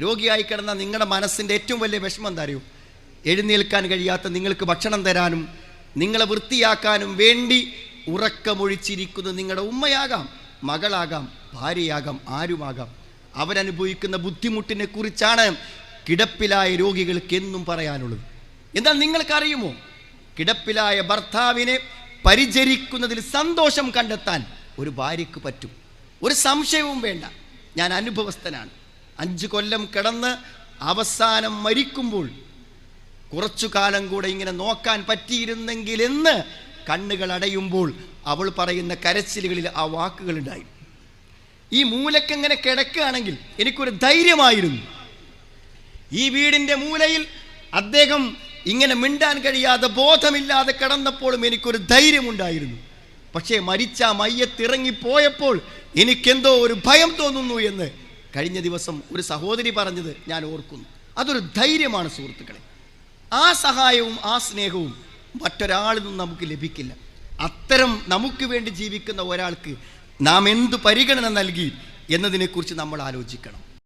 രോഗിയായി കിടന്ന നിങ്ങളുടെ മനസ്സിന്റെ ഏറ്റവും വലിയ വിഷമം എന്താ അറിയൂ? എഴുന്നേൽക്കാൻ കഴിയാത്ത നിങ്ങൾക്ക് ഭക്ഷണം തരാനും നിങ്ങളെ വൃത്തിയാക്കാനും വേണ്ടി ഉറക്കമൊഴിച്ചിരിക്കുന്നത് നിങ്ങളുടെ ഉമ്മയാകാം മകളാകാം ഭാര്യയാകാം ആരുമാകാം. അവരനുഭവിക്കുന്ന ബുദ്ധിമുട്ടിനെ കുറിച്ചാണ് കിടപ്പിലായ രോഗികൾക്ക് എന്നും പറയാനുള്ളത്. എന്നാൽ നിങ്ങൾക്കറിയുമോ? കിടപ്പിലായ ഭർത്താവിനെ പരിചരിക്കുന്നതിൽ സന്തോഷം കണ്ടെത്താൻ ഒരു ഭാര്യയ്ക്ക് പറ്റും. ഒരു സംശയവും വേണ്ട. ഞാൻ അനുഭവസ്ഥനാണ്. അഞ്ചു കൊല്ലം കിടന്ന് അവസാനം മരിക്കുമ്പോൾ കുറച്ചു കാലം കൂടെ ഇങ്ങനെ നോക്കാൻ പറ്റിയിരുന്നെങ്കിൽ എന്ന് കണ്ണുകൾ അടയുമ്പോൾ അവൾ പറയുന്ന കരച്ചിലുകളിൽ ആ വാക്കുകളുണ്ടായി ഈ മൂലക്കെങ്ങനെ കിടക്കുകയാണെങ്കിൽ എനിക്കൊരു ധൈര്യമായിരുന്നു. ഈ വീടിന്റെ മൂലയിൽ അദ്ദേഹം ഇങ്ങനെ മിണ്ടാൻ കഴിയാതെ ബോധമില്ലാതെ കിടന്നപ്പോഴും എനിക്കൊരു ധൈര്യമുണ്ടായിരുന്നു. പക്ഷേ മരിച്ച മയ്യത്തിറങ്ങിപ്പോയപ്പോൾ എനിക്കെന്തോ ഒരു ഭയം തോന്നുന്നു എന്ന് കഴിഞ്ഞ ദിവസം ഒരു സഹോദരി പറഞ്ഞത് ഞാൻ ഓർക്കുന്നു. അതൊരു ധൈര്യമാണ് സുഹൃത്തുക്കളെ. ആ സഹായവും ആ സ്നേഹവും മറ്റൊരാളിൽ നിന്നും നമുക്ക് ലഭിക്കില്ല. അത്തരം നമുക്ക് വേണ്ടി ജീവിക്കുന്ന ഒരാൾക്ക് നാം എന്തു പരിഗണന നൽകി എന്നതിനെക്കുറിച്ച് നമ്മൾ ആലോചിക്കണം.